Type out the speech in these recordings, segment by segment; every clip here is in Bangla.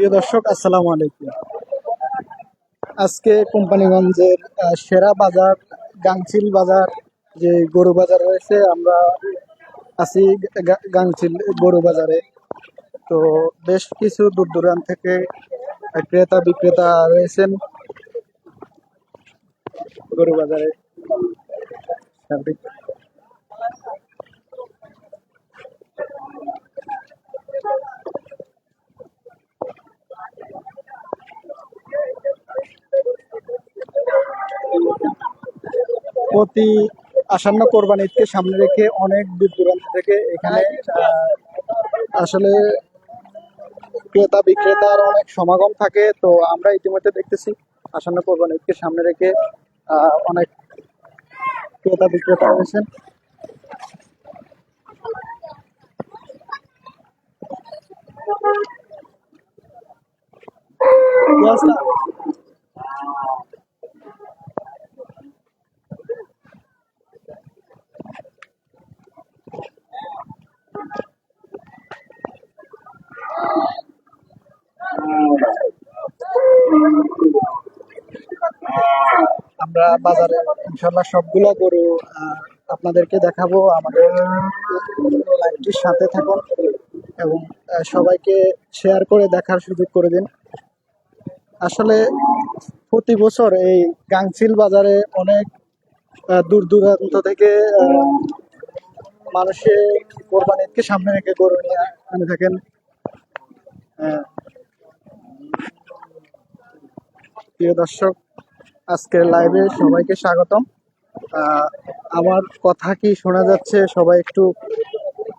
প্রিয় দর্শক, আসসালামু আলাইকুম। আজকে কোম্পানিগঞ্জের সেরা বাজার, গাংচিল বাজার, যে গরু বাজার রয়েছে, আমরা আছি গাংচিল গরু বাজারে। তো বেশ কিছু দূর দূরান্ত থেকে ক্রেতা বিক্রেতা রয়েছেন গরু বাজারে। প্রতি আসন্ন কোরবানি ঈদকে সামনে রেখে অনেক দূর দূরান্ত থেকে এখানে আসলে ক্রেতা বিক্রেতার অনেক সমাগম থাকে তো আমরা ইতিমধ্যে দেখতেছি আসন্ন কোরবানি ঈদকে সামনে রেখে অনেক ক্রেতা বিক্রেতা রয়েছেন কি অবস্থা? বাজারে ইনশাল্লাহ সবগুলো গরু আপনাদেরকে দেখাবো। আমাদের লাইভটির সাথে থাকুন এবং সবাইকে শেয়ার করে দেখার সুযোগ করে দিন। আসলে প্রতি বছর এই গাংচিল বাজারে অনেক দূর দূরান্ত থেকে মানুষে কোরবানি ঈদকে সামনে রেখে গরু নিয়ে থাকেন। প্রিয় দর্শক আজকের লাইভে সবাইকে স্বাগতম। আমার কথা কি শোনা যাচ্ছে? সবাই একটু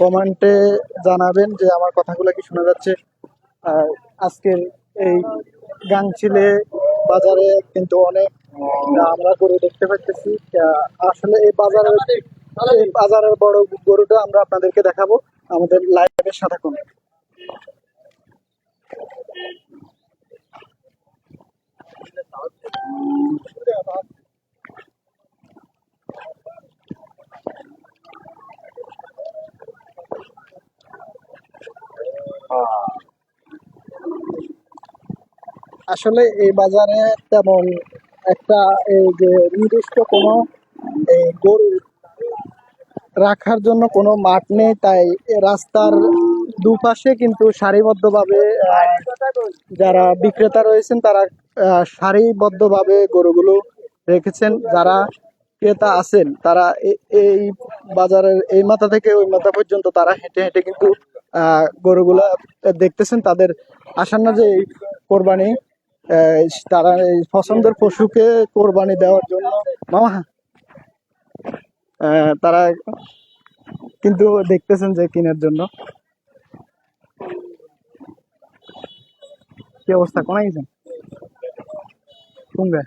কমেন্টে জানাবেন যে আমার কথাগুলো কি শোনা যাচ্ছে। আজকের এই গাংচিলে বাজারে কিন্তু অনেক আমরা গরু দেখতে পাচ্ছি আসলে এই বাজারের এই বাজারের বড় গরুটা আমরা আপনাদেরকে দেখাবো। আমাদের লাইভের সাথে থাকুন। আসলে এই বাজারে তেমন একটা এই যে নির্দিষ্ট কোনো এই গরু রাখার জন্য কোনো মাঠ নেই, তাই রাস্তার দুপাশে কিন্তু সারিবদ্ধভাবে যারা বিক্রেতা রয়েছেন তারা আহ, সারিবদ্ধভাবে গরুগুলো রেখেছেন। যারা ক্রেতা আছেন তারা এই বাজারের এই মাথা থেকে ওই মাথা পর্যন্ত তারা হেঁটে হেঁটে কিন্তু গরুগুলা দেখতেছেন। তাদের আসন্ন যে এই কোরবানি তারা এই পছন্দের পশুকে কোরবানি দেওয়ার জন্য মামা তারা কিন্তু দেখতেছেন যে কেনার জন্য। কি অবস্থা? কুমবে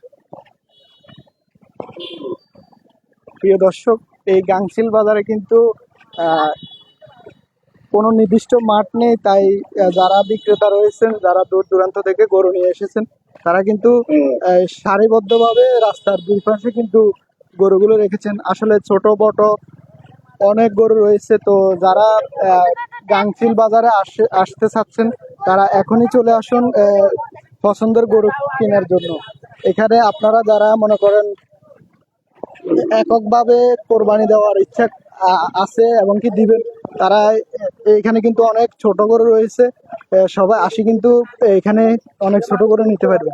প্রিয় দর্শক, এই গাংশিল বাজারে কিন্তু কোনো নির্দিষ্ট মাঠ নেই, তাই যারা বিক্রেতা রয়েছেন, যারা দূর দূরান্ত থেকে গরু নিয়ে এসেছেন, তারা কিন্তু সারিবদ্ধভাবে রাস্তার দুই পাশে কিন্তু গরুগুলো রেখেছেন। আসলে ছোট বড় অনেক গরু রয়েছে, তো যারা গাংচিল বাজারে আসে আসতে চাচ্ছেন, তারা এখনই চলে আসুন পছন্দের গরু কেনার জন্য। এখানে আপনারা যারা মনে করেন এককভাবে কোরবানি দেওয়ার ইচ্ছা আছে এবং কি দিবেন, তারা এখানে কিন্তু অনেক ছোট গরু রয়েছে সবাই আসি কিন্তু এখানে অনেক ছোট গরু নিতে পারবে।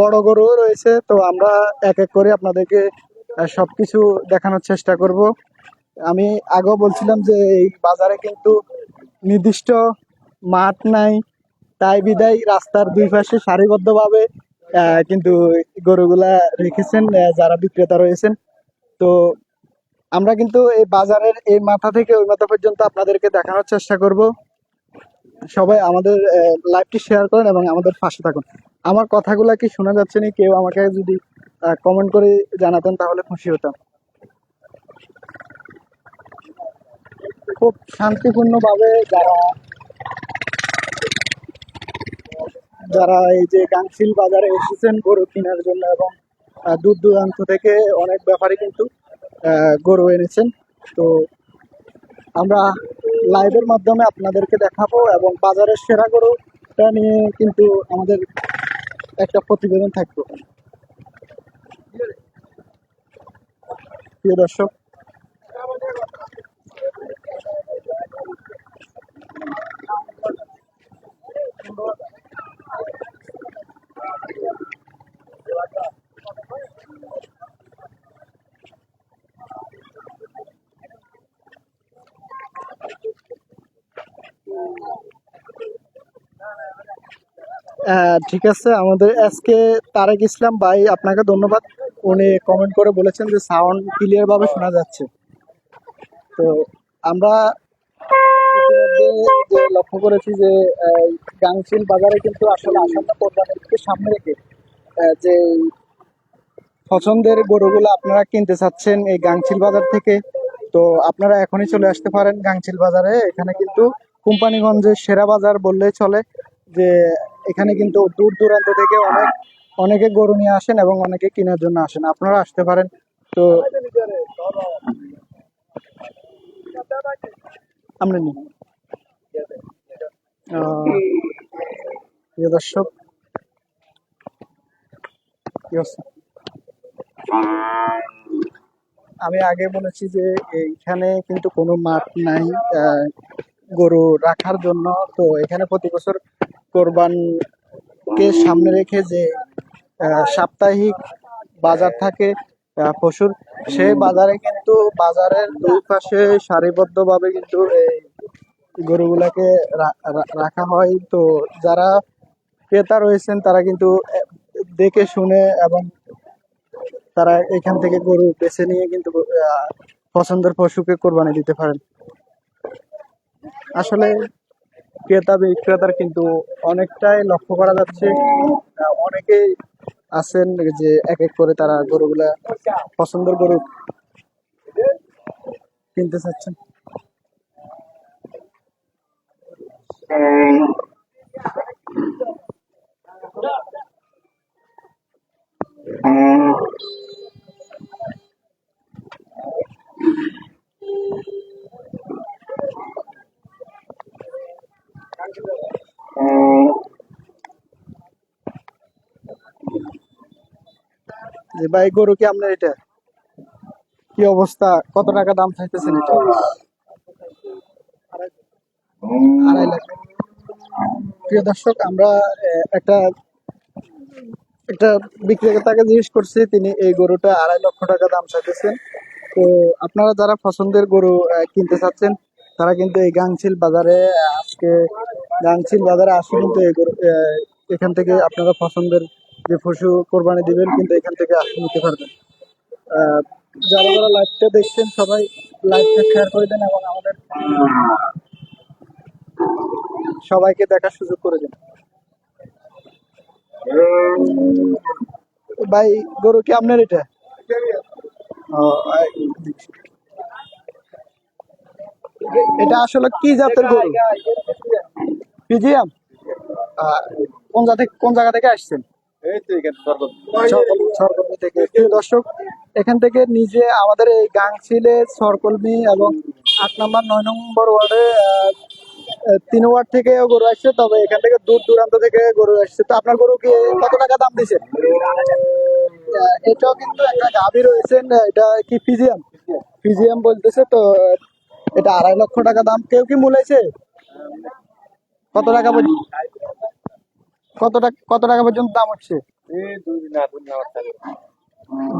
বড় গরুও রয়েছে, তো আমরা এক এক করে আপনাদেরকে আহ, সবকিছু দেখানোর চেষ্টা করব। আমি আগেও বলছিলাম যে এই বাজারে কিন্তু নির্দিষ্ট মাঠ নাই তাই বিদায় রাস্তার দুই পাশে সারিবদ্ধভাবে কিন্তু গরুগুলা রেখেছেন যারা বিক্রেতা রয়েছেন। তো আমরা কিন্তু এই বাজারের এই মাথা থেকে ওই মাথা পর্যন্ত আপনাদেরকে দেখানোর চেষ্টা করব। সবাই আমাদের লাইভটি শেয়ার করেন এবং আমাদের পাশে থাকুন। আমার কথাগুলা কি শোনা যাচ্ছে না? কেউ আমাকে যদি কমেন্ট করে জানাতেন, তাহলে খুশি হতাম। খুব শান্তিপূর্ণভাবে যারা যারা এই যে গাংশিল বাজারে এসেছেন গরু কেনার জন্য এবং দূর দূরান্ত থেকে অনেক ব্যাপারী কিন্তু গরু এনেছেন। তো আমরা লাইভের মাধ্যমে আপনাদেরকে দেখাবো এবং বাজারের সেরা গরুটা নিয়ে কিন্তু আমাদের একটা প্রতিবেদন থাকবে। প্রিয় দর্শক ঠিক আছে। আমাদের আজকে তারেক ইসলাম ভাই আপনাকে ধন্যবাদ। উনি কমেন্ট করে বলেছেন যে সাউন্ড ক্লিয়ার ভাবে শোনা যাচ্ছে। তো আমরা লক্ষ্য করেছি যে গাংচিল বাজারে কিন্তু আসলে আসন্ন সামনে রেখে যে পছন্দের গরুগুলো আপনারা কিনতে চাচ্ছেন এই গাংচিল বাজার থেকে, তো আপনারা এখনই চলে আসতে পারেন গাংচিল বাজারে। এখানে কিন্তু কোম্পানিগঞ্জের সেরা বাজার বললেই চলে যে, এখানে কিন্তু দূর দূরান্ত থেকে অনেক অনেকে গরু নিয়ে আসেন এবং অনেকে কেনার জন্য আসেন। আপনারা আসতে পারেন। তো আমরা দর্শক আমি আগে বলেছি যে এইখানে কিন্তু কোনো মাঠ নাই গরু রাখার জন্য। তো এখানে প্রতি বছর কোরবানকে সামনে রেখে যে সাপ্তাহিক বাজার থাকে পশুর। সেই বাজারে কিন্তু বাজারের দুই পাশে সারিবদ্ধভাবে কিন্তু এই গরুগুলাকে রাখা হয়। তো যারা ক্রেতা রয়েছেন, তারা কিন্তু দেখে শুনে এবং তারা এখান থেকে গরু বেছে নিয়ে কিন্তু পছন্দের পশুকে কোরবানি দিতে পারেন। আসলে ক্রেতা বিক্রেতার কিন্তু অনেকটাই লক্ষ্য করা যাচ্ছে। অনেকেই আছেন যে এক এক করে তারা গরুগুলা পছন্দের গরু কিনতে চাচ্ছেন? যে ভাই, গরু কি আপনার এটা? কি অবস্থা? কত টাকা দাম চাইতেছেন এটা? আড়াই লাখ। প্রিয় দর্শক, আমরা একটা একটা বিক্রেতাকে জিজ্ঞেস করছি, তিনি এই গরুটা আড়াই লক্ষ টাকা দাম চাইতেছেন। তো আপনারা যারা পছন্দের গরু কিনতে চাচ্ছেন, তারা কিন্তু এই গাংচিল বাজারে আজকে গাংচিল বাজারে আসে কিন্তু এই গরু এখান থেকে আপনারা পছন্দের যে পশু কোরবানি দিবেন কিন্তু এখান থেকে আসে নিতে পারবেন। আহ, যারা যারা লাইভটা দেখছেন সবাই লাইভটা শেয়ার করে দেন এবং আমাদের সবাইকে দেখার সুযোগ করে দিন। ভাই গরু কি আপনার এটা? এটা আসলে কি জাতের গরু? পিজিএম কোন জায়গা থেকে কোন জায়গা থেকে আসছেন? দর্শক এখান থেকে নিজে আমাদের এই গাংছিলে সরকলমি এবং আট নম্বর নয় নম্বর ওয়ার্ডে তিন ওয়ার্ড থেকে গরু আসছে তবে এখান থেকে দূর দূরান্ত থেকে গরু আসছে। তো আপনার গরু কি কত টাকা দাম আহ, এটাও কিন্তু একটা গাভী রয়েছেন এটা কি ফিজিয়াম? ফিজিয়াম বলতেছে তো এটা আড়াই লক্ষ টাকা দাম। কেউ কি মূলাইছে? কত টাকা পর্যন্ত কত টাকা কত টাকা পর্যন্ত দাম হচ্ছে?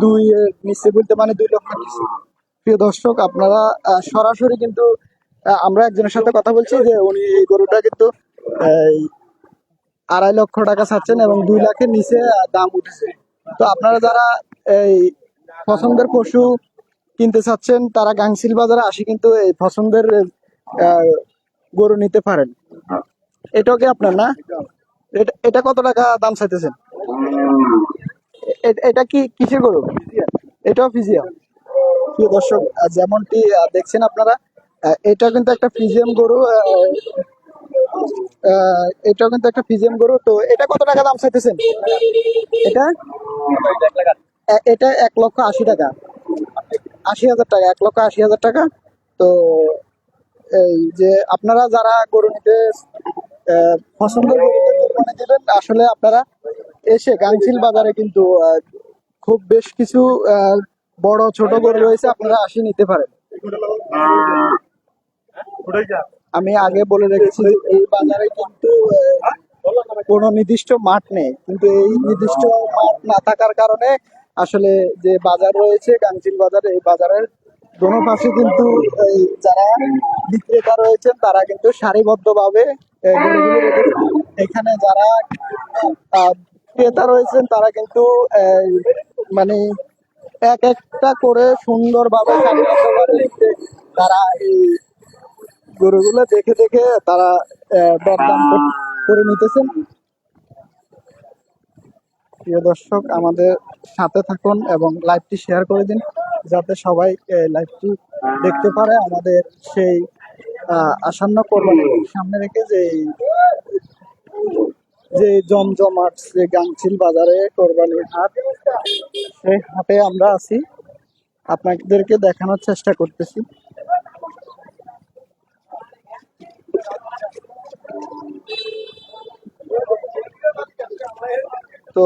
দুই নিচে বলতে মানে দুই লক্ষ প্রিয় দর্শক আপনারা সরাসরি কিন্তু আমরা একজনের সাথে কথা বলছি যে উনি এই গরুটা কিন্তু আড়াই লক্ষ টাকা চাচ্ছেন এবং দুই লাখের নিচে দাম উঠেছে। তো আপনারা যারা এই পছন্দের পশু কিনতে চাচ্ছেন তারা গাংসিল বাজারে আসি কিন্তু এই পছন্দের আহ, গরু নিতে পারেন। এটাও কি আপনার না? এটা কত টাকা দাম চাইতেছেন? এটা কি কিসের গরু? এটাও ফিজিয়াম প্রিয় দর্শক যেমনটি দেখছেন আপনারা এটা কিন্তু একটা ফিজিয়াম গরু এটাও কিন্তু একটা ফিজিয়াম গরু। তো এটা কত টাকা দাম চাইতেছেন? এটা? এটা এক লক্ষ আশি টাকা। আশি হাজার টাকা, এক লক্ষ আশি হাজার টাকা। তো এই যে আপনারা যারা গরু নিতে পছন্দ কোরবানি দিবেন আসলে আপনারা এসে গাংচিল বাজারে কিন্তু খুব বেশ কিছু বড় ছোট গরু রয়েছে, আপনারা আসি নিতে পারেন আমি আগে বলে রেখেছি এই বাজারে কিন্তু কোনো নির্দিষ্ট মাঠ নেই কিন্তু এই নির্দিষ্ট মাঠ না থাকার কারণে আসলে যে বাজার রয়েছে গাংচিল বাজার, এই বাজারের দোনো পাশে কিন্তু যারা বিক্রেতা রয়েছেন, তারা কিন্তু সারিবদ্ধভাবে। এখানে যারা ক্রেতা রয়েছেন, তারা কিন্তু মানে এক একটা করে সুন্দরভাবে তারা এই গরুগুলো দেখে দেখে তারা দরদাম করে নিতেছেন। প্রিয় দর্শক, আমাদের সাথে থাকুন এবং লাইভটি শেয়ার করে দিন, যাতে সবাই লাইভটি দেখতে পারে। আমাদের সেই আসন্ন কোরবানি সামনে রেখে যে যে জমজমাট, যে গাংচিল বাজারে কোরবানির হাট, সেই হাটে আমরা আছি। আপনাদেরকে দেখানোর চেষ্টা করতেছি। তো